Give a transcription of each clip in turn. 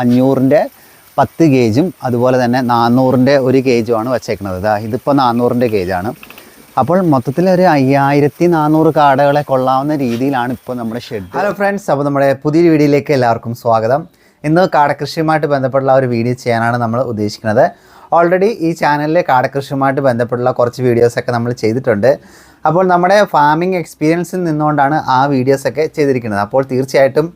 അഞ്ഞൂറിന്റെ പത്ത് ഗേജും അതുപോലെ തന്നെ നാനൂറിന്റെ ഒരു കേജുമാണ് വച്ചേക്കുന്നത്. ഇതാ ഇതിപ്പോൾ നാനൂറിന്റെ കേജാണ് അപ്പോൾ മൊത്തത്തിൽ ഒരു അയ്യായിരത്തി നാനൂറ് കാടകളെ കൊള്ളാവുന്ന രീതിയിലാണ് ഇപ്പോൾ നമ്മുടെ ഷെഡ് ഹലോ ഫ്രണ്ട്സ് അപ്പോൾ നമ്മുടെ പുതിയൊരു വീഡിയോയിലേക്ക് എല്ലാവർക്കും സ്വാഗതം. ഇന്ന് കാടകൃഷിയുമായിട്ട് ബന്ധപ്പെട്ടുള്ള ഒരു വീഡിയോ ചെയ്യാനാണ് നമ്മൾ ഉദ്ദേശിക്കുന്നത്. ഓൾറെഡി ഈ ചാനലിൽ കാടകൃഷിയുമായിട്ട് ബന്ധപ്പെട്ടുള്ള കുറച്ച് വീഡിയോസൊക്കെ നമ്മൾ ചെയ്തിട്ടുണ്ട്. അപ്പോൾ നമ്മുടെ ഫാമിംഗ് എക്സ്പീരിയൻസിൽ നിന്നുകൊണ്ടാണ് ആ വീഡിയോസൊക്കെ ചെയ്തിരിക്കുന്നത്. അപ്പോൾ തീർച്ചയായിട്ടും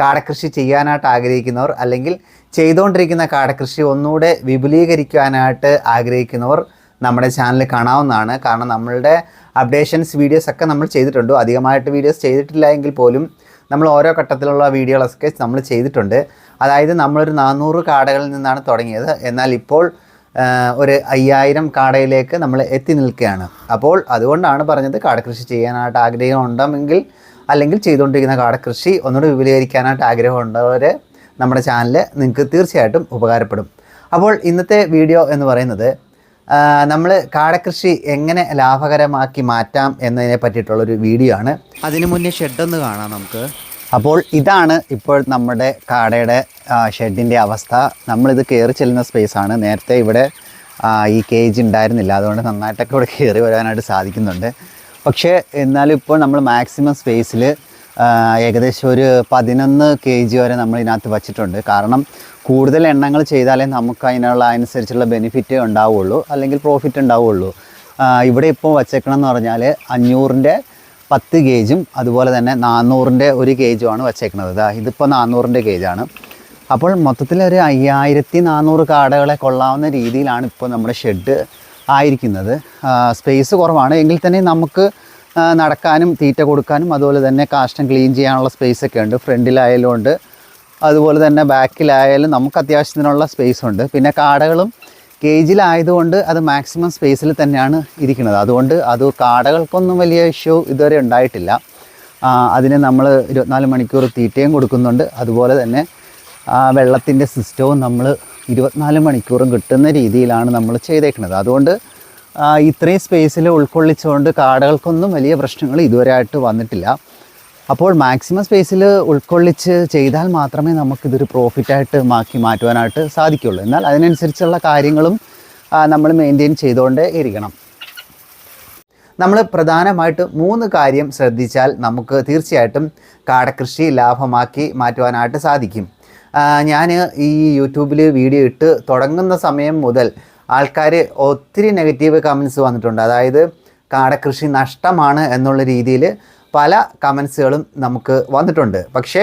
കാടകൃഷി ചെയ്യാനായിട്ട് ആഗ്രഹിക്കുന്നവർ അല്ലെങ്കിൽ ചെയ്തുകൊണ്ടിരിക്കുന്ന കാടകൃഷി ഒന്നുകൂടെ വിപുലീകരിക്കാനായിട്ട് ആഗ്രഹിക്കുന്നവർ നമ്മുടെ ചാനൽ കാണാവുന്നതാണ്. കാരണം നമ്മളുടെ അപ്ഡേഷൻസ് വീഡിയോസ് ഒക്കെ നമ്മൾ ചെയ്തിട്ടുണ്ട്. അധികമായിട്ട് വീഡിയോസ് ചെയ്തിട്ടില്ല എങ്കിൽ പോലും നമ്മൾ ഓരോ ഘട്ടത്തിലുള്ള വീഡിയോകളൊക്കെ നമ്മൾ ചെയ്തിട്ടുണ്ട്. അതായത് നമ്മളൊരു നാനൂറ് കാടകളിൽ നിന്നാണ് തുടങ്ങിയത്. എന്നാൽ ഇപ്പോൾ ഒരു അയ്യായിരം കാടയിലേക്ക് നമ്മൾ എത്തി നിൽക്കുകയാണ്. അപ്പോൾ അതുകൊണ്ടാണ് പറഞ്ഞത് കാടകൃഷി ചെയ്യാനായിട്ട് ആഗ്രഹം ഉണ്ടെങ്കിൽ അല്ലെങ്കിൽ ചെയ്തുകൊണ്ടിരിക്കുന്ന കാടകൃഷി ഒന്നുകൂടി വിപുലീകരിക്കാനായിട്ട് ആഗ്രഹമുള്ളവർ നമ്മുടെ ചാനൽ നിങ്ങൾക്ക് തീർച്ചയായിട്ടും ഉപകാരപ്പെടും. അപ്പോൾ ഇന്നത്തെ വീഡിയോ എന്ന് പറയുന്നത് നമ്മൾ കാടകൃഷി എങ്ങനെ ലാഭകരമാക്കി മാറ്റാം എന്നതിനെ പറ്റിയിട്ടുള്ളൊരു വീഡിയോ ആണ്. അതിനു മുന്നേ ഷെഡൊന്ന് കാണാം നമുക്ക്. അപ്പോൾ ഇതാണ് ഇപ്പോൾ നമ്മുടെ കാടയുടെ ഷെഡിന്റെ അവസ്ഥ. നമ്മളിത് കയറി ചെല്ലുന്ന സ്പേസാണ് നേരത്തെ ഇവിടെ ഈ കേജ് ഉണ്ടായിരുന്നില്ല. അതുകൊണ്ട് നന്നായിട്ടൊക്കെ ഇവിടെ കയറി വരാനായിട്ട് സാധിക്കുന്നുണ്ട്. പക്ഷേ എന്നാലും ഇപ്പോൾ നമ്മൾ മാക്സിമം സ്പേസിൽ ഏകദേശം ഒരു പതിനൊന്ന് കെ ജി വരെ നമ്മൾ ഇതിനകത്ത് വച്ചിട്ടുണ്ട്. കാരണം കൂടുതൽ എണ്ണങ്ങൾ ചെയ്താലേ നമുക്ക് അതിനുള്ള അനുസരിച്ചുള്ള ബെനിഫിറ്റ് ഉണ്ടാവുള്ളൂ അല്ലെങ്കിൽ പ്രോഫിറ്റ് ഉണ്ടാവുള്ളൂ. ഇവിടെ ഇപ്പോൾ വച്ചേക്കണം എന്ന് പറഞ്ഞാൽ അഞ്ഞൂറിന്റെ പത്ത് ഗേജും അതുപോലെ തന്നെ നാനൂറിന്റെ ഒരു ഗേജുമാണ് വച്ചേക്കുന്നത് ഇതാ ഇതിപ്പോൾ നാനൂറിന്റെ ഗേജാണ് അപ്പോൾ മൊത്തത്തിൽ ഒരു അയ്യായിരത്തി നാനൂറ് കാടകളെ കൊള്ളാവുന്ന രീതിയിലാണ് ഇപ്പോൾ നമ്മുടെ ഷെഡ് ആയിരിക്കുന്നത്. സ്പേസ് കുറവാണ്. എങ്കിൽ തന്നെ നമുക്ക് നടക്കാനും തീറ്റ കൊടുക്കാനും അതുപോലെ തന്നെ കാഷ്ടം ക്ലീൻ ചെയ്യാനുള്ള സ്പേസ് ഒക്കെ ഉണ്ട്. ഫ്രണ്ടിലായാലും ഉണ്ട്. അതുപോലെ തന്നെ ബാക്കിലായാലും നമുക്ക് അത്യാവശ്യത്തിനുള്ള സ്പേസ് ഉണ്ട്. പിന്നെ കാടകളും കേജിലായതുകൊണ്ട് അത് മാക്സിമം സ്പേസിൽ തന്നെയാണ് ഇരിക്കുന്നത്. അതുകൊണ്ട് അത് കാടകൾക്കൊന്നും വലിയ ഇഷ്യൂ ഇതുവരെ ഉണ്ടായിട്ടില്ല. അതിന് നമ്മൾ ഇരുപത്തിനാല് മണിക്കൂർ തീറ്റയും കൊടുക്കുന്നുണ്ട്. അതുപോലെ തന്നെ വെള്ളത്തിന്റെ സിസ്റ്റവും നമ്മൾ ഇരുപത്തിനാല് മണിക്കൂറും കിട്ടുന്ന രീതിയിലാണ് നമ്മൾ ചെയ്തേക്കുന്നത്. അതുകൊണ്ട് ഇത്രയും സ്പേസിൽ ഉൾക്കൊള്ളിച്ചുകൊണ്ട് കാടകൾക്കൊന്നും വലിയ പ്രശ്നങ്ങൾ ഇതുവരെ ആയിട്ട് വന്നിട്ടില്ല. അപ്പോൾ മാക്സിമം സ്പേസിൽ ഉൾക്കൊള്ളിച്ച് ചെയ്താൽ മാത്രമേ നമുക്കിതൊരു പ്രോഫിറ്റായിട്ട് മാക്കി മാറ്റുവാനായിട്ട് സാധിക്കുള്ളൂ എന്നാൽ അതിനനുസരിച്ചുള്ള കാര്യങ്ങളും നമ്മൾ മെയിന്റെയിൻ ചെയ്തുകൊണ്ടേ ഇരിക്കണം. നമ്മൾ പ്രധാനമായിട്ട് മൂന്ന് കാര്യം ശ്രദ്ധിച്ചാൽ നമുക്ക് തീർച്ചയായിട്ടും കാടകൃഷി ലാഭമാക്കി മാറ്റുവാനായിട്ട് സാധിക്കും. ഞാൻ ഈ യൂട്യൂബിൽ വീഡിയോ ഇട്ട് തുടങ്ങുന്ന സമയം മുതൽ ആൾക്കാർ ഒത്തിരി നെഗറ്റീവ് കമൻസ് വന്നിട്ടുണ്ട്. അതായത് കാടകൃഷി നഷ്ടമാണ് എന്നുള്ള രീതിയിൽ പല കമൻസുകളും നമുക്ക് വന്നിട്ടുണ്ട്. പക്ഷേ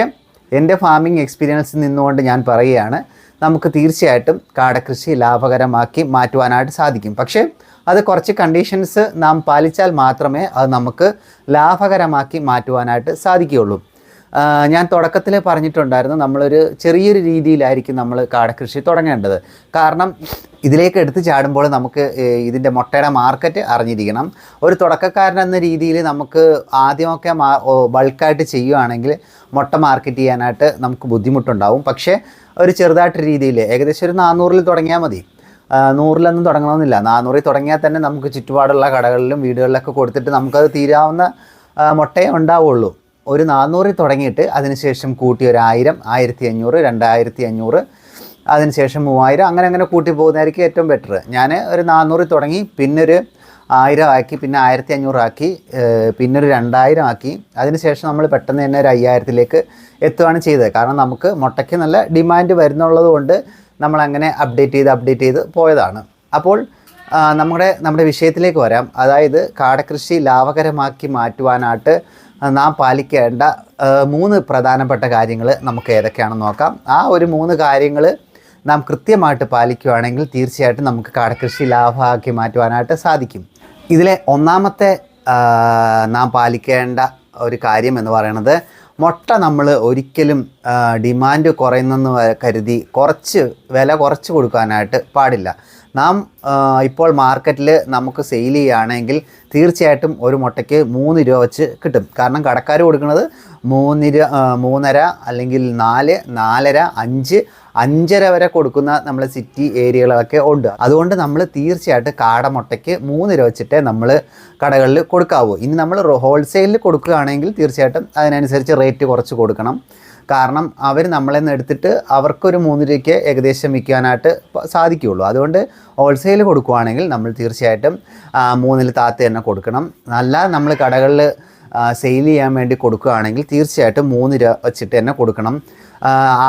എന്റെ ഫാമിംഗ് എക്സ്പീരിയൻസിൽ നിന്നുകൊണ്ട് ഞാൻ പറയുകയാണ് നമുക്ക് തീർച്ചയായിട്ടും കാടകൃഷി ലാഭകരമാക്കി മാറ്റുവാനായിട്ട് സാധിക്കും. പക്ഷേ അത് കുറച്ച് കണ്ടീഷൻസ് നാം പാലിച്ചാൽ മാത്രമേ അത് നമുക്ക് ലാഭകരമാക്കി മാറ്റുവാനായിട്ട് സാധിക്കുകയുള്ളൂ. ഞാൻ തുടക്കത്തിൽ പറഞ്ഞിട്ടുണ്ടായിരുന്നു നമ്മളൊരു ചെറിയൊരു രീതിയിലായിരിക്കും നമ്മൾ കാടകൃഷി തുടങ്ങേണ്ടത്. കാരണം ഇതിലേക്ക് എടുത്ത് ചാടുമ്പോൾ നമുക്ക് ഇതിന്റെ മുട്ടയുടെ മാർക്കറ്റ് അറിഞ്ഞിരിക്കണം. ഒരു തുടക്കക്കാരൻ എന്ന രീതിയിൽ നമുക്ക് ആദ്യമൊക്കെ മാ ബൾക്കായിട്ട് ചെയ്യുകയാണെങ്കിൽ മുട്ട മാർക്കറ്റ് ചെയ്യാനായിട്ട് നമുക്ക് ബുദ്ധിമുട്ടുണ്ടാവും. പക്ഷേ ഒരു ചെറുതായിട്ട് രീതിയിൽ ഏകദേശം ഒരു നാനൂറിൽ തുടങ്ങിയാൽ മതി. നൂറിലൊന്നും തുടങ്ങണമെന്നില്ല. നാനൂറിൽ തുടങ്ങിയാൽ തന്നെ നമുക്ക് ചുറ്റുപാടുള്ള കടകളിലും വീടുകളിലൊക്കെ കൊടുത്തിട്ട് നമുക്കത് തീരാവുന്ന മുട്ടയേ ഉണ്ടാവുള്ളൂ. ഒരു നാനൂറിൽ തുടങ്ങിയിട്ട് അതിനുശേഷം കൂട്ടി ഒരു ആയിരം ആയിരത്തി അഞ്ഞൂറ് രണ്ടായിരത്തി അഞ്ഞൂറ് അതിനുശേഷം മൂവായിരം അങ്ങനെ അങ്ങനെ കൂട്ടി പോകുന്നതായിരിക്കും ഏറ്റവും ബെറ്റർ ഞാൻ ഒരു നാനൂറിൽ തുടങ്ങി പിന്നൊരു ആയിരം ആക്കി പിന്നെ ആയിരത്തി അഞ്ഞൂറാക്കി പിന്നെ ഒരു രണ്ടായിരം ആക്കി. അതിനുശേഷം നമ്മൾ പെട്ടെന്ന് തന്നെ ഒരു അയ്യായിരത്തിലേക്ക് എത്തുകയാണ് ചെയ്തത്. കാരണം നമുക്ക് മുട്ടയ്ക്ക് നല്ല ഡിമാൻഡ് വരുന്നുള്ളത് കൊണ്ട് നമ്മളങ്ങനെ അപ്ഡേറ്റ് ചെയ്ത് അപ്ഡേറ്റ് ചെയ്ത് പോയതാണ്. അപ്പോൾ നമ്മുടെ നമ്മുടെ വിഷയത്തിലേക്ക് വരാം. അതായത് കാടകൃഷി ലാഭകരമാക്കി മാറ്റുവാനായിട്ട് നാം പാലിക്കേണ്ട മൂന്ന് പ്രധാനപ്പെട്ട കാര്യങ്ങൾ നമുക്ക് ഏതൊക്കെയാണെന്ന് നോക്കാം. ആ ഒരു മൂന്ന് കാര്യങ്ങൾ നാം കൃത്യമായിട്ട് പാലിക്കുകയാണെങ്കിൽ തീർച്ചയായിട്ടും നമുക്ക് കാടകൃഷി ലാഭമാക്കി മാറ്റുവാനായിട്ട് സാധിക്കും. ഇതിലെ ഒന്നാമത്തെ നാം പാലിക്കേണ്ട ഒരു കാര്യം എന്ന് പറയുന്നത് മുട്ട നമ്മൾ ഒരിക്കലും ഡിമാൻഡ് കുറയുന്നെന്ന് കരുതി കുറച്ച് വില കുറച്ച് കൊടുക്കാനായിട്ട് പാടില്ല. നാം ഇപ്പോൾ മാർക്കറ്റിൽ നമുക്ക് സെയിൽ ചെയ്യുകയാണെങ്കിൽ തീർച്ചയായിട്ടും ഒരു മുട്ടയ്ക്ക് മൂന്ന് രൂപ വെച്ച് കിട്ടും. കാരണം കടക്കാർ കൊടുക്കുന്നത് മൂന്നിര മൂന്നര അല്ലെങ്കിൽ നാല് നാലര അഞ്ച് അഞ്ചര വരെ കൊടുക്കുന്ന നമ്മളെ സിറ്റി ഏരിയകളൊക്കെ ഉണ്ട്. അതുകൊണ്ട് നമ്മൾ തീർച്ചയായിട്ടും കാടമുട്ടയ്ക്ക് മൂന്ന് രൂപ വെച്ചിട്ടേ നമ്മൾ കടകളിൽ കൊടുക്കാവൂ. ഇനി നമ്മൾ ഹോൾസെയിലിൽ കൊടുക്കുകയാണെങ്കിൽ തീർച്ചയായിട്ടും അതിനനുസരിച്ച് റേറ്റ് കുറച്ച് കൊടുക്കണം. കാരണം അവർ നമ്മളെ നിന്ന് എടുത്തിട്ട് അവർക്കൊരു മൂന്ന് രൂപയ്ക്ക് ഏകദേശം വിൽക്കാനായിട്ട് സാധിക്കുകയുള്ളൂ. അതുകൊണ്ട് ഹോൾസെയിൽ കൊടുക്കുവാണെങ്കിൽ നമ്മൾ തീർച്ചയായിട്ടും മൂന്നിൽ താത്ത് തന്നെ കൊടുക്കണം. അല്ല നമ്മൾ കടകളിൽ സെയിൽ ചെയ്യാൻ വേണ്ടി കൊടുക്കുകയാണെങ്കിൽ തീർച്ചയായിട്ടും മൂന്ന് രൂപ വെച്ചിട്ട് തന്നെ കൊടുക്കണം.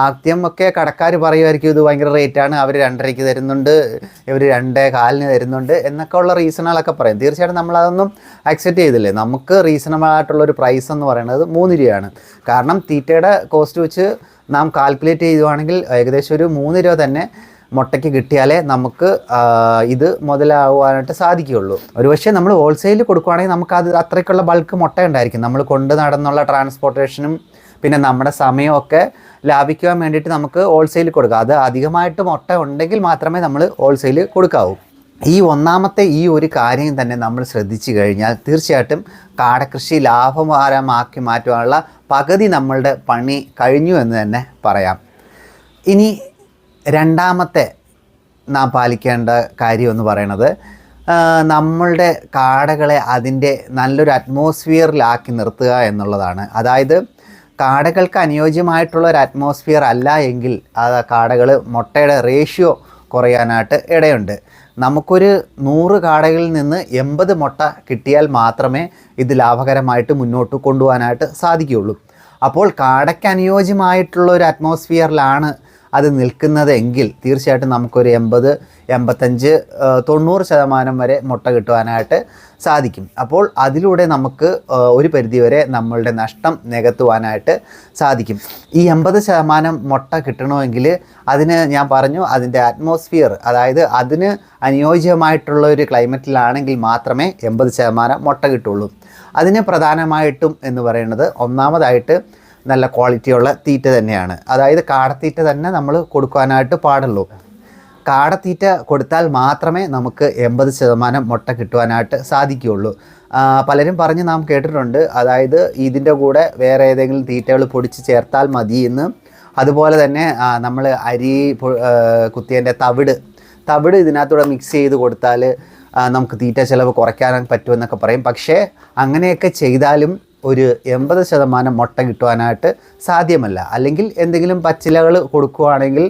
ആദ്യം ഒക്കെ കടക്കാർ പറയുമായിരിക്കും ഇത് ഭയങ്കര റേറ്റാണ് അവർ രണ്ടരയ്ക്ക് തരുന്നുണ്ട് ഇവർ രണ്ടേ കാലിന് തരുന്നുണ്ട് എന്നൊക്കെ ഉള്ള റീസണുകളൊക്കെ പറയും. തീർച്ചയായിട്ടും നമ്മളതൊന്നും അക്സെപ്റ്റ് ചെയ്തില്ലേ? നമുക്ക് റീസണബിൾ ആയിട്ടുള്ള ഒരു പ്രൈസ് എന്ന് പറയുന്നത് മൂന്ന് രൂപയാണ്. കാരണം തീറ്റയുടെ കോസ്റ്റ് വെച്ച് നാം കാൽക്കുലേറ്റ് ചെയ്യുവാണെങ്കിൽ ഏകദേശം ഒരു മൂന്ന് രൂപ തന്നെ മുട്ടയ്ക്ക് കിട്ടിയാലേ നമുക്ക് ഇത് മുതലാവാനായിട്ട് സാധിക്കുകയുള്ളൂ. ഒരു പക്ഷേ നമ്മൾ ഹോൾസെയിൽ കൊടുക്കുകയാണെങ്കിൽ നമുക്ക് അത് അത്രയ്ക്കുള്ള ബൾക്ക് മുട്ട ഉണ്ടായിരിക്കും. നമ്മൾ കൊണ്ട് നടന്നുള്ള ട്രാൻസ്പോർട്ടേഷനും പിന്നെ നമ്മുടെ സമയമൊക്കെ ലാഭിക്കുവാൻ വേണ്ടിയിട്ട് നമുക്ക് ഹോൾസെയിൽ കൊടുക്കാം. അത് അധികമായിട്ട് മുട്ട ഉണ്ടെങ്കിൽ മാത്രമേ നമ്മൾ ഹോൾസെയിൽ കൊടുക്കാവൂ. ഈ ഒന്നാമത്തെ ഈ ഒരു കാര്യം തന്നെ നമ്മൾ ശ്രദ്ധിച്ചു കഴിഞ്ഞാൽ തീർച്ചയായിട്ടും കാടകൃഷി ലാഭകരമാക്കി മാറ്റുവാനുള്ള പകുതി നമ്മളുടെ പണി കഴിഞ്ഞു എന്ന് തന്നെ പറയാം. ഇനി രണ്ടാമത്തെ നാം പാലിക്കേണ്ട കാര്യം എന്ന് പറയുന്നത് ആ, നമ്മളുടെ കാടകളെ അതിന്റെ നല്ലൊരു അറ്റ്മോസ്ഫിയറിലാക്കി നിർത്തുക എന്നുള്ളതാണ്. അതായത് കാടകൾക്ക് അനുയോജ്യമായിട്ടുള്ള ഒരു അറ്റ്മോസ്ഫിയർ അല്ല എങ്കിൽ ആ കാടകൾ മുട്ടയുടെ റേഷ്യോ കുറയാനായിട്ട് ഇടയുണ്ട്. നമുക്കൊരു നൂറ് കാടകളിൽ നിന്ന് എൺപത് മുട്ട കിട്ടിയാൽ മാത്രമേ ഇത് ലാഭകരമായിട്ട് മുന്നോട്ട് കൊണ്ടുപോകാനായിട്ട് സാധിക്കുകയുള്ളൂ. അപ്പോൾ കാടയ്ക്ക് അനുയോജ്യമായിട്ടുള്ള ഒരു അറ്റ്മോസ്ഫിയറിലാണ് അത് നിൽക്കുന്നത് എങ്കിൽ തീർച്ചയായിട്ടും നമുക്കൊരു എൺപത് എൺപത്തഞ്ച് തൊണ്ണൂറ് ശതമാനം വരെ മുട്ട കിട്ടുവാനായിട്ട് സാധിക്കും. അപ്പോൾ അതിലൂടെ നമുക്ക് ഒരു പരിധിവരെ നമ്മളുടെ നഷ്ടം നികത്തുവാനായിട്ട് സാധിക്കും. ഈ എൺപത് ശതമാനം മുട്ട കിട്ടണമെങ്കിൽ അതിന് ഞാൻ പറഞ്ഞു അതിന്റെ അറ്റ്മോസ്ഫിയർ അതായത് അതിന് അനുയോജ്യമായിട്ടുള്ള ഒരു ക്ലൈമറ്റിലാണെങ്കിൽ മാത്രമേ എൺപത് ശതമാനം മുട്ട കിട്ടുള്ളൂ. അതിന് പ്രധാനമായിട്ടും എന്ന് പറയുന്നത് ഒന്നാമതായിട്ട് നല്ല ക്വാളിറ്റിയുള്ള തീറ്റ തന്നെയാണ്. അതായത് കാടത്തീറ്റ തന്നെ നമ്മൾ കൊടുക്കാനായിട്ട് പാടുള്ളൂ. കാടത്തീറ്റ കൊടുത്താൽ മാത്രമേ നമുക്ക് എൺപത് ശതമാനം മുട്ട കിട്ടുവാനായിട്ട് സാധിക്കുകയുള്ളൂ. പലരും പറഞ്ഞ് നാം കേട്ടിട്ടുണ്ട്. അതായത് ഇതിന്റെ കൂടെ വേറെ ഏതെങ്കിലും തീറ്റകൾ പൊടിച്ച് ചേർത്താൽ മതി എന്ന്. അതുപോലെ തന്നെ നമ്മൾ അരി കുത്തിയതിന്റെ തവിട്. തവിട് ഇതിനകത്തൂടെ മിക്സ് ചെയ്ത് കൊടുത്താൽ നമുക്ക് തീറ്റ ചിലവ് കുറയ്ക്കാൻ പറ്റുമെന്നൊക്കെ പറയും. പക്ഷേ അങ്ങനെയൊക്കെ ചെയ്താലും ഒരു എൺപത് ശതമാനം മുട്ട കിട്ടുവാനായിട്ട് സാധ്യമല്ല. അല്ലെങ്കിൽ എന്തെങ്കിലും പച്ചിലകൾ കൊടുക്കുവാണെങ്കിൽ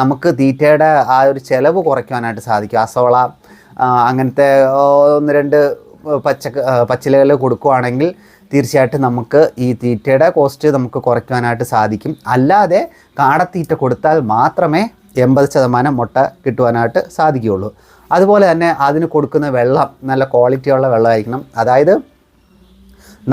നമുക്ക് തീറ്റയുടെ ആ ഒരു ചിലവ് കുറയ്ക്കുവാനായിട്ട് സാധിക്കും. അസോള അങ്ങനത്തെ ഒന്ന് രണ്ട് പച്ച പച്ചിലകൾ കൊടുക്കുവാണെങ്കിൽ തീർച്ചയായിട്ടും നമുക്ക് ഈ തീറ്റയുടെ കോസ്റ്റ് നമുക്ക് കുറയ്ക്കുവാനായിട്ട് സാധിക്കും. അല്ലാതെ കാടത്തീറ്റ കൊടുത്താൽ മാത്രമേ എൺപത് ശതമാനം മുട്ട കിട്ടുവാനായിട്ട് സാധിക്കുകയുള്ളൂ. അതുപോലെ തന്നെ അതിന് കൊടുക്കുന്ന വെള്ളം നല്ല ക്വാളിറ്റിയുള്ള വെള്ളമായിരിക്കണം. അതായത്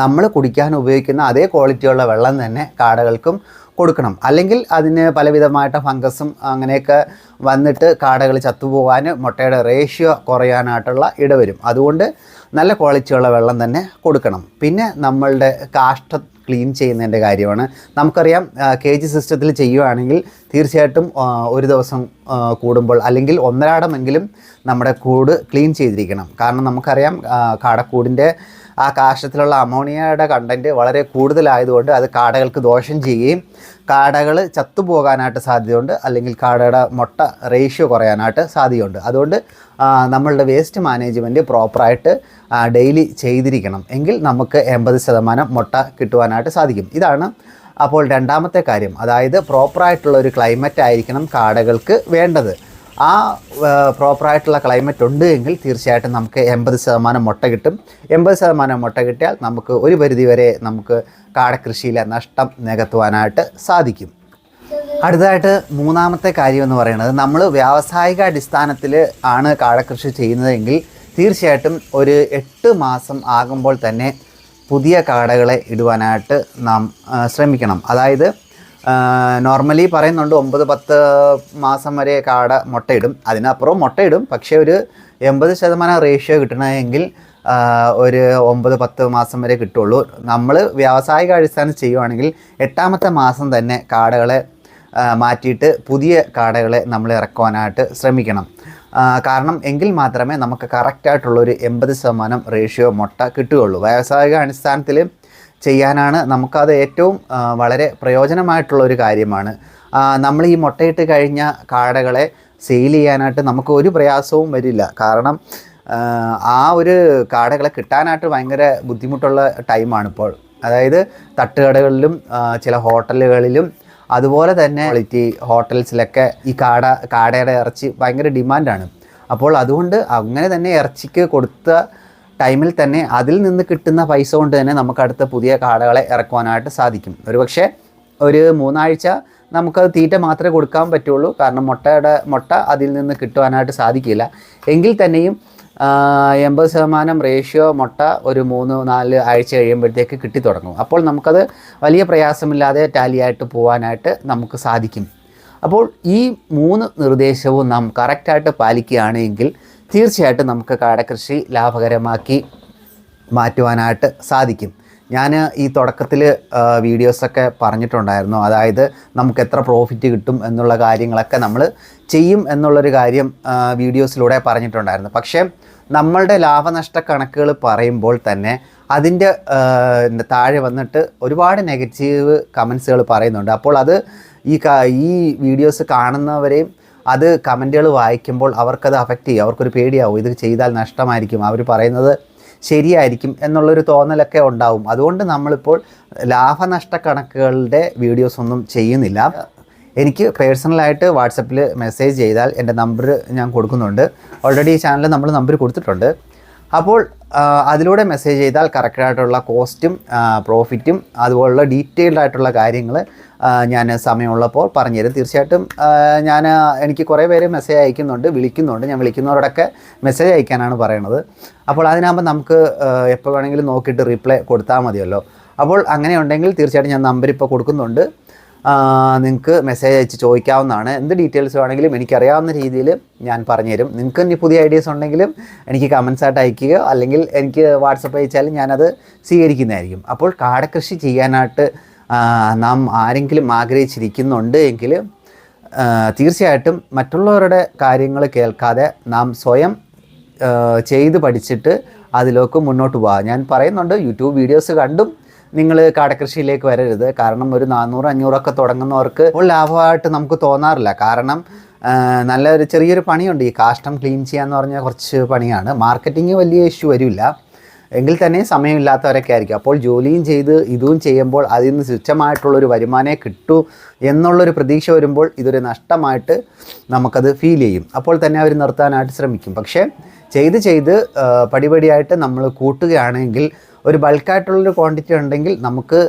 നമ്മൾ കുടിക്കാൻ ഉപയോഗിക്കുന്ന അതേ ക്വാളിറ്റിയുള്ള വെള്ളം തന്നെ കാടകൾക്കും കൊടുക്കണം. അല്ലെങ്കിൽ അതിന് പലവിധമായിട്ട് ഫംഗസും അങ്ങനെയൊക്കെ വന്നിട്ട് കാടകൾ ചത്തുപോകാൻ മുട്ടയുടെ റേഷ്യോ കുറയാനായിട്ടുള്ള ഇടവരും അതുകൊണ്ട് നല്ല ക്വാളിറ്റിയുള്ള വെള്ളം തന്നെ കൊടുക്കണം. പിന്നെ നമ്മളുടെ കാഷ്ട ക്ലീൻ ചെയ്യുന്നതിന്റെ കാര്യമാണ്. നമുക്കറിയാം കെ ജി സിസ്റ്റത്തിൽ ചെയ്യുവാണെങ്കിൽ തീർച്ചയായിട്ടും ഒരു ദിവസം കൂടുമ്പോൾ അല്ലെങ്കിൽ ഒന്നരാടമെങ്കിലും നമ്മുടെ കൂട് ക്ലീൻ ചെയ്തിരിക്കണം. കാരണം നമുക്കറിയാം കാടക്കൂടിന്റെ ആ കാഷ്ടത്തിലുള്ള അമോണിയയുടെ കണ്ടന്റ് വളരെ കൂടുതലായതുകൊണ്ട് അത് കാടകൾക്ക് ദോഷം ചെയ്യുകയും കാടകൾ ചത്തുപോകാനായിട്ട് സാധ്യതയുണ്ട്. അല്ലെങ്കിൽ കാടയുടെ മുട്ട റേഷ്യോ കുറയാനായിട്ട് സാധ്യതയുണ്ട്. അതുകൊണ്ട് നമ്മളുടെ വേസ്റ്റ് മാനേജ്മെന്റ് പ്രോപ്പറായിട്ട് ഡെയിലി ചെയ്തിരിക്കണം. എങ്കിൽ നമുക്ക് എൺപത് ശതമാനം മുട്ട കിട്ടുവാനായിട്ട് സാധിക്കും. ഇതാണ് അപ്പോൾ രണ്ടാമത്തെ കാര്യം. അതായത് പ്രോപ്പറായിട്ടുള്ള ഒരു ക്ലൈമറ്റ് ആയിരിക്കണം കാടകൾക്ക് വേണ്ടത്. ആ പ്രോപ്പറായിട്ടുള്ള ക്ലൈമറ്റ് ഉണ്ട് എങ്കിൽ തീർച്ചയായിട്ടും നമുക്ക് എൺപത് ശതമാനം മുട്ട കിട്ടും. എൺപത് ശതമാനം മുട്ട കിട്ടിയാൽ നമുക്ക് ഒരു പരിധിവരെ നമുക്ക് കാടക്കൃഷിയിലെ നഷ്ടം നികത്തുവാനായിട്ട് സാധിക്കും. അടുത്തതായിട്ട് മൂന്നാമത്തെ കാര്യം എന്ന് പറയുന്നത് നമ്മൾ വ്യാവസായിക അടിസ്ഥാനത്തിൽ ആണ് കാടക്കൃഷി ചെയ്യുന്നതെങ്കിൽ തീർച്ചയായിട്ടും ഒരു എട്ട് മാസം ആകുമ്പോൾ തന്നെ പുതിയ കാടകളെ ഇടുവാനായിട്ട് നാം ശ്രമിക്കണം. അതായത് നോർമലി പറയുന്നുണ്ട് ഒമ്പത് പത്ത് മാസം വരെ കാട മുട്ടയിടും. അതിനപ്പുറം മുട്ടയിടും. പക്ഷേ ഒരു എൺപത് ശതമാനം റേഷ്യോ കിട്ടണമെങ്കിൽ ഒരു ഒമ്പത് പത്ത് മാസം വരെ കിട്ടുള്ളൂ. നമ്മൾ വ്യാവസായിക അടിസ്ഥാനത്തിൽ ചെയ്യുവാണെങ്കിൽ എട്ടാമത്തെ മാസം തന്നെ കാടകളെ മാറ്റിയിട്ട് പുതിയ കാടകളെ നമ്മൾ ഇറക്കുവാനായിട്ട് ശ്രമിക്കണം. കാരണം എങ്കിൽ മാത്രമേ നമുക്ക് കറക്റ്റായിട്ടുള്ളൊരു എൺപത് ശതമാനം റേഷ്യോ മുട്ട കിട്ടുകയുള്ളൂ. വ്യാവസായിക അടിസ്ഥാനത്തിൽ ചെയ്യാനാണ് നമുക്കത് ഏറ്റവും വളരെ പ്രയോജനമായിട്ടുള്ള ഒരു കാര്യമാണ്. നമ്മൾ ഈ മുട്ടയിട്ട് കഴിഞ്ഞ കാടകളെ സെയിൽ ചെയ്യാനായിട്ട് നമുക്ക് ഒരു പ്രയാസവും വരില്ല. കാരണം ആ, ഒരു കാടകളെ കിട്ടാനായിട്ട് ഭയങ്കര ബുദ്ധിമുട്ടുള്ള ടൈമാണ് ഇപ്പോൾ അതായത് തട്ടുകടകളിലും ചില ഹോട്ടലുകളിലും അതുപോലെ തന്നെ ക്വാളിറ്റി ഹോട്ടൽസിലൊക്കെ ഈ കാട കാടയുടെ ഇറച്ചി ഭയങ്കര ഡിമാൻഡാണ് അപ്പോൾ അതുകൊണ്ട് അങ്ങനെ തന്നെ ഇറച്ചിക്ക് കൊടുത്ത ടൈമിൽ തന്നെ അതിൽ നിന്ന് കിട്ടുന്ന പൈസ കൊണ്ട് തന്നെ നമുക്ക് അടുത്ത പുതിയ കാടകളെ ഇറക്കുവാനായിട്ട് സാധിക്കും. ഒരുപക്ഷെ ഒരു മൂന്നാഴ്ച നമുക്കത് തീറ്റ മാത്രമേ കൊടുക്കാൻ പറ്റുള്ളൂ. കാരണം മുട്ടയുടെ മുട്ട അതിൽ നിന്ന് കിട്ടുവാനായിട്ട് സാധിക്കില്ല. എങ്കിൽ തന്നെയും എൺപത് ശതമാനം റേഷ്യോ മുട്ട ഒരു മൂന്ന് നാല് ആഴ്ച കഴിയുമ്പോഴത്തേക്ക് കിട്ടിത്തുടങ്ങും അപ്പോൾ നമുക്കത് വലിയ പ്രയാസമില്ലാതെ ടാലിയായിട്ട് പോകാനായിട്ട് നമുക്ക് സാധിക്കും. അപ്പോൾ ഈ മൂന്ന് നിർദ്ദേശവും നാം കറക്റ്റായിട്ട് പാലിക്കുകയാണെങ്കിൽ തീർച്ചയായിട്ടും നമുക്ക് കാടകൃഷി ലാഭകരമാക്കി മാറ്റുവാനായിട്ട് സാധിക്കും. ഞാൻ ഈ തുടക്കത്തിൽ വീഡിയോസൊക്കെ പറഞ്ഞിട്ടുണ്ടായിരുന്നു. അതായത് നമുക്ക് എത്ര പ്രോഫിറ്റ് കിട്ടും എന്നുള്ള കാര്യങ്ങളൊക്കെ നമ്മൾ ചെയ്യും എന്നുള്ളൊരു കാര്യം വീഡിയോസിലൂടെ പറഞ്ഞിട്ടുണ്ടായിരുന്നു. പക്ഷേ നമ്മളുടെ ലാഭനഷ്ട കണക്കുകൾ പറയുമ്പോൾ തന്നെ അതിന്റെ താഴെ വന്നിട്ട് ഒരുപാട് നെഗറ്റീവ് കമൻസുകൾ പറയുന്നുണ്ട്. അപ്പോൾ അത് ഈ ഈ വീഡിയോസ് കാണുന്നവരെയും അത് കമന്റുകൾ വായിക്കുമ്പോൾ അവർക്കത് അഫക്റ്റ് ചെയ്യും. അവർക്കൊരു പേടിയാവും. ഇത് ചെയ്താൽ നഷ്ടമായിരിക്കും. അവർ പറയുന്നത് ശരിയായിരിക്കും എന്നുള്ളൊരു തോന്നലൊക്കെ ഉണ്ടാവും. അതുകൊണ്ട് നമ്മളിപ്പോൾ ലാഭനഷ്ട കണക്കുകളുടെ വീഡിയോസ് ഒന്നും ചെയ്യുന്നില്ല. എനിക്ക് പേഴ്സണലായിട്ട് വാട്സപ്പിൽ മെസ്സേജ് ചെയ്താൽ എന്റെ നമ്പർ ഞാൻ കൊടുക്കുന്നുണ്ട്. ഓൾറെഡി ഈ ചാനലിൽ നമ്മൾ നമ്പർ കൊടുത്തിട്ടുണ്ട്. അപ്പോൾ അതിലൂടെ മെസ്സേജ് ചെയ്താൽ കറക്റ്റായിട്ടുള്ള കോസ്റ്റും പ്രോഫിറ്റും അതുപോലുള്ള ഡീറ്റെയിൽഡ് ആയിട്ടുള്ള കാര്യങ്ങൾ ഞാൻ സമയമുള്ളപ്പോൾ പറഞ്ഞുതരും. തീർച്ചയായിട്ടും ഞാൻ എനിക്ക് കുറേ പേര് മെസ്സേജ് അയക്കുന്നുണ്ട് വിളിക്കുന്നുണ്ട്. ഞാൻ വിളിക്കുന്നവരോടൊക്കെ മെസ്സേജ് അയക്കാനാണ് പറയണത്. അപ്പോൾ അതിനാകുമ്പോൾ നമുക്ക് എപ്പോൾ വേണമെങ്കിലും നോക്കിയിട്ട് റിപ്ലൈ കൊടുത്താൽ മതിയല്ലോ. അപ്പോൾ അങ്ങനെ ഉണ്ടെങ്കിൽ തീർച്ചയായിട്ടും ഞാൻ നമ്പർ ഇപ്പോൾ കൊടുക്കുന്നുണ്ട്. നിങ്ങൾക്ക് മെസ്സേജ് അയച്ച് ചോദിക്കാവുന്നതാണ്. എന്ത് ഡീറ്റെയിൽസ് വേണമെങ്കിലും എനിക്കറിയാവുന്ന രീതിയിൽ ഞാൻ പറഞ്ഞുതരും നിങ്ങൾക്ക് ഇനി പുതിയ ഐഡിയാസ് ഉണ്ടെങ്കിലും എനിക്ക് കമൻസ് ആയിട്ട് അയക്കുക അല്ലെങ്കിൽ എനിക്ക് വാട്സപ്പ് അയച്ചാലും ഞാനത് സ്വീകരിക്കുന്നതായിരിക്കും. അപ്പോൾ കാടകൃഷി ചെയ്യാനായിട്ട് നാം ആരെങ്കിലും ആഗ്രഹിച്ചിരിക്കുന്നുണ്ട് എങ്കിൽ തീർച്ചയായിട്ടും മറ്റുള്ളവരുടെ കാര്യങ്ങൾ കേൾക്കാതെ നാം സ്വയം ചെയ്ത് പഠിച്ചിട്ട് അതിലേക്ക് മുന്നോട്ട് പോകാം. ഞാൻ പറയുന്നുണ്ട് യൂട്യൂബ് വീഡിയോസ് കണ്ടും നിങ്ങൾ കാടകൃഷിയിലേക്ക് വരരുത്. കാരണം ഒരു നാനൂറ് അഞ്ഞൂറൊക്കെ തുടങ്ങുന്നവർക്ക് ലാഭമായിട്ട് നമുക്ക് തോന്നാറില്ല. കാരണം നല്ല നല്ലൊരു ചെറിയൊരു പണിയുണ്ട്. ഈ കാഷ്ടം ക്ലീൻ ചെയ്യാന്ന് പറഞ്ഞാൽ കുറച്ച് പണിയാണ്. മാർക്കറ്റിംഗ് വലിയ ഇഷ്യൂ വരില്ല. എങ്കിൽ തന്നെ സമയമില്ലാത്തവരൊക്കെ ആയിരിക്കും. അപ്പോൾ ജോലിയും ചെയ്ത് ഇതും ചെയ്യുമ്പോൾ അതിൽ നിന്ന് തുച്ഛമായിട്ടുള്ളൊരു വരുമാനേ കിട്ടൂ എന്നുള്ളൊരു പ്രതീക്ഷ വരുമ്പോൾ ഇതൊരു നഷ്ടമായിട്ട് നമുക്കത് ഫീൽ ചെയ്യും. അപ്പോൾ തന്നെ അവർ നിർത്താനായിട്ട് ശ്രമിക്കും. പക്ഷേ ചെയ്ത് ചെയ്ത് പടിപടിയായിട്ട് നമ്മൾ കൂട്ടുകയാണെങ്കിൽ ഒരു ബൾക്കായിട്ടുള്ളൊരു ക്വാണ്ടിറ്റി ഉണ്ടെങ്കിൽ നമുക്ക്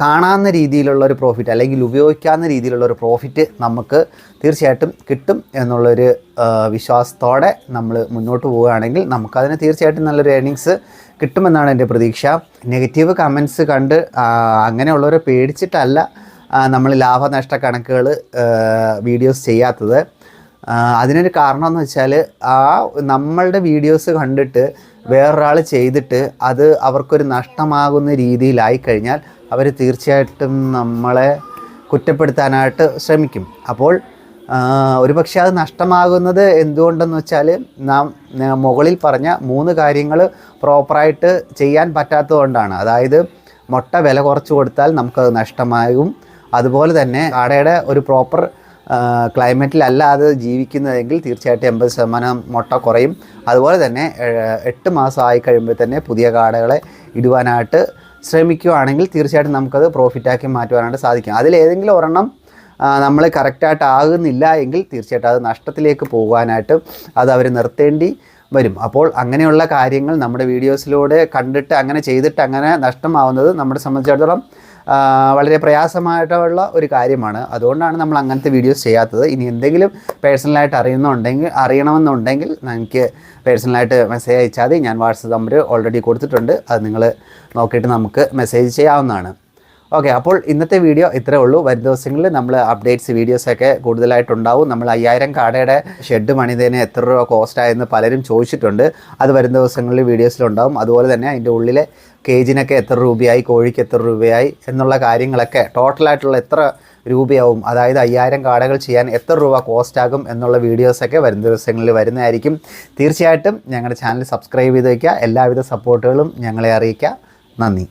കാണാവുന്ന രീതിയിലുള്ള ഒരു പ്രോഫിറ്റ് അല്ലെങ്കിൽ ഉപയോഗിക്കാവുന്ന രീതിയിലുള്ള ഒരു പ്രോഫിറ്റ് നമുക്ക് തീർച്ചയായിട്ടും കിട്ടും എന്നുള്ളൊരു വിശ്വാസത്തോടെ നമ്മൾ മുന്നോട്ട് പോവുകയാണെങ്കിൽ നമുക്കതിന് തീർച്ചയായിട്ടും നല്ലൊരു ഏണിങ്സ് കിട്ടുമെന്നാണ് എന്റെ പ്രതീക്ഷ. നെഗറ്റീവ് കമൻസ് കണ്ട് അങ്ങനെയുള്ളവരെ പേടിച്ചിട്ടല്ല നമ്മൾ ലാഭനഷ്ട കണക്കുകൾ വീഡിയോസ് ചെയ്യാത്തത്. അതിനൊരു കാരണം എന്ന് വെച്ചാൽ ആ നമ്മളുടെ വീഡിയോസ് കണ്ടിട്ട് വേറൊരാൾ ചെയ്തിട്ട് അത് അവർക്കൊരു നഷ്ടമാകുന്ന രീതിയിലായി കഴിഞ്ഞാൽ അവർ തീർച്ചയായിട്ടും നമ്മളെ കുറ്റപ്പെടുത്താനായിട്ട് ശ്രമിക്കും. അപ്പോൾ ഒരു പക്ഷേ അത് നഷ്ടമാകുന്നത് എന്തുകൊണ്ടെന്ന് വെച്ചാൽ നാം മുകളിൽ പറഞ്ഞ മൂന്ന് കാര്യങ്ങൾ പ്രോപ്പറായിട്ട് ചെയ്യാൻ പറ്റാത്തതുകൊണ്ടാണ് അതായത് മുട്ട വില കുറച്ച് കൊടുത്താൽ നമുക്കത് നഷ്ടമാകും. അതുപോലെ തന്നെ കാടയുടെ ഒരു പ്രോപ്പർ ക്ലൈമറ്റിലല്ല അത് ജീവിക്കുന്നതെങ്കിൽ തീർച്ചയായിട്ടും എൺപത് ശതമാനം മുട്ട കുറയും. അതുപോലെ തന്നെ എട്ട് മാസം ആയി കഴിയുമ്പോൾ തന്നെ പുതിയ കാടകളെ ഇടുവാനായിട്ട് ശ്രമിക്കുകയാണെങ്കിൽ തീർച്ചയായിട്ടും നമുക്കത് പ്രോഫിറ്റാക്കി മാറ്റുവാനായിട്ട് സാധിക്കും. അതിലേതെങ്കിലും ഒരെണ്ണം നമ്മൾ കറക്റ്റായിട്ട് ആകുന്നില്ല എങ്കിൽ തീർച്ചയായിട്ടും അത് നഷ്ടത്തിലേക്ക് പോകാനായിട്ട് അത് അവർ നിർത്തേണ്ടി വരും. അപ്പോൾ അങ്ങനെയുള്ള കാര്യങ്ങൾ നമ്മുടെ വീഡിയോസിലൂടെ കണ്ടിട്ട് അങ്ങനെ ചെയ്തിട്ട് അങ്ങനെ നഷ്ടമാവുന്നത് നമ്മളെ സംബന്ധിച്ചിടത്തോളം വളരെ പ്രയാസമായിട്ടുള്ള ഒരു കാര്യമാണ്. അതുകൊണ്ടാണ് നമ്മൾ അങ്ങനത്തെ വീഡിയോസ് ചെയ്യാത്തത്. ഇനി എന്തെങ്കിലും പേഴ്സണലായിട്ട് അറിയുന്നുണ്ടെങ്കിൽ അറിയണമെന്നുണ്ടെങ്കിൽ എനിക്ക് പേഴ്സണലായിട്ട് മെസ്സേജ് അയച്ചാൽ മതി. ഞാൻ വാട്സപ്പ് നമ്പർ ഓൾറെഡി കൊടുത്തിട്ടുണ്ട്. അത് നിങ്ങൾ നോക്കിയിട്ട് നമുക്ക് മെസ്സേജ് ചെയ്യാവുന്നതാണ്. ഓക്കെ അപ്പോൾ ഇന്നത്തെ വീഡിയോ ഇത്രേ ഉള്ളൂ. വരും ദിവസങ്ങളിൽ നമ്മൾ അപ്ഡേറ്റ്സ് വീഡിയോസൊക്കെ കൂടുതലായിട്ടുണ്ടാവും. നമ്മൾ അയ്യായിരം കാടയുടെ ഷെഡ് പണിതതിന് എത്ര രൂപ കോസ്റ്റ് ആയെന്ന് പലരും ചോദിച്ചിട്ടുണ്ട്. അത് വരും ദിവസങ്ങളിൽ വീഡിയോസിലുണ്ടാവും അതുപോലെ തന്നെ അതിന്റെ ഉള്ളിലെ കേജിനൊക്കെ എത്ര രൂപയായി കോഴിക്ക് എത്ര രൂപയായി എന്നുള്ള കാര്യങ്ങളൊക്കെ ടോട്ടലായിട്ടുള്ള എത്ര രൂപയാവും അതായത് അയ്യായിരം കാടകൾ ചെയ്യാൻ എത്ര രൂപ കോസ്റ്റ് ആകും എന്നുള്ള വീഡിയോസൊക്കെ വരും ദിവസങ്ങളിൽ വരുന്നതായിരിക്കും. തീർച്ചയായിട്ടും ഞങ്ങളുടെ ചാനൽ സബ്സ്ക്രൈബ് ചെയ്ത് വയ്ക്കുക എല്ലാവിധ സപ്പോർട്ടുകളും ഞങ്ങളെ അറിയിക്കുക. നന്ദി.